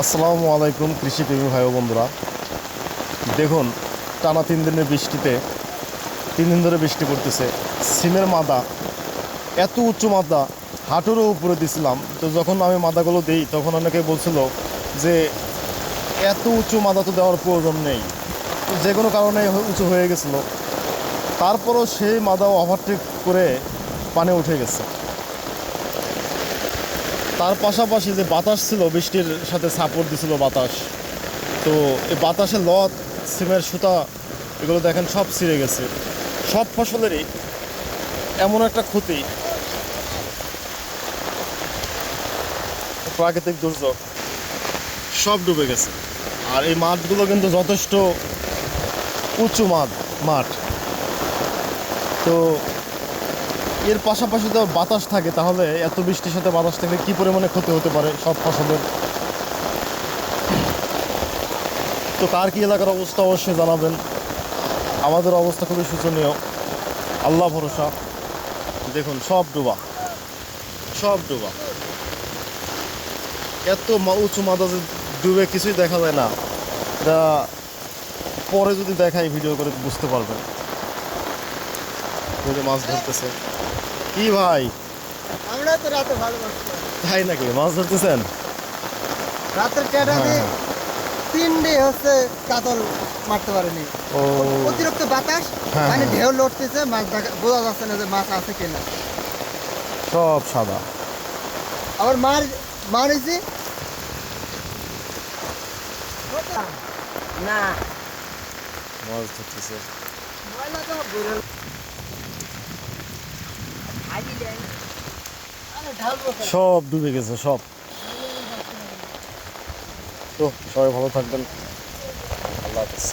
আসসালামু আলাইকুম কৃষিপ্রেমী ভাই বন্ধুরা। দেখুন, টানা তিন দিনের বৃষ্টিতে, তিন দিন ধরে বৃষ্টি পড়তেছে। সিমের মাদা, এত উঁচু মাদা, হাঁটুরও উপরে দিছিলাম। তো যখন আমি মাদাগুলো দিই, তখন অনেকে বলছিল যে, এত উঁচু মাদা তো দেওয়ার প্রয়োজন নেই। যে কোনো কারণে উঁচু হয়ে গেছিল। তারপরও সেই মাদা ওভারটেক করে পানে উঠে গেছে। তার পাশাপাশি যে বাতাস ছিল, বৃষ্টির সাথে সাপোর্ট দিছিল বাতাস। তো এই বাতাসে লত সিমের সুতা, এগুলো দেখেন সব ছিঁড়ে গেছে। সব ফসলেরই এমন একটা ক্ষতি। প্রাকৃতিক দুর্যোগ সব ডুবে গেছে। আর এই মাঠগুলো কিন্তু যথেষ্ট উঁচু মাঠ মাঠ। তো এর পাশাপাশি তো বাতাস থাকে, তাহলে এত বৃষ্টির সাথে বাতাস থাকলে কি পরিমাণে ক্ষতি হতে পারে সব ফসলের? তো কার কি এলাকার অবস্থা অবশ্যই জানাবেন। আমাদের অবস্থা খুবই শোচনীয়। আল্লাহ ভরসা। দেখুন, সব ডুবা। সব ডুবা। এত উঁচু যে ডুবে কিছুই দেখা যায় না। এটা পরে যদি দেখাই ভিডিও করে বুঝতে পারবেন। মাছ ধরতেছে। কি ভাই? আমরা তো রাতে ভালোবাসি। তাই নাকি? মাছ ধরতেছেন? রাতের টেটা হ্যাঁ, দিয়ে হ্যাঁ। তিনটে হচ্ছে কাতল মারতে পারেনি। ও। অতিরিক্ত বাতাস হ্যাঁ, মানে। ঢেউ লড়তেছে মাছ দেখা বোঝা যাচ্ছে না যে মাছ আছে কিনা। সব সাদা। আবার মার মারিছি না। মাছ ধরতেছে। ময়লা তো বেরোল। আরে ঢালবো কেন? সব ডুবে গেছে সব। তো সবাই ভালো থাকবেন। আল্লাহ হাফেজ।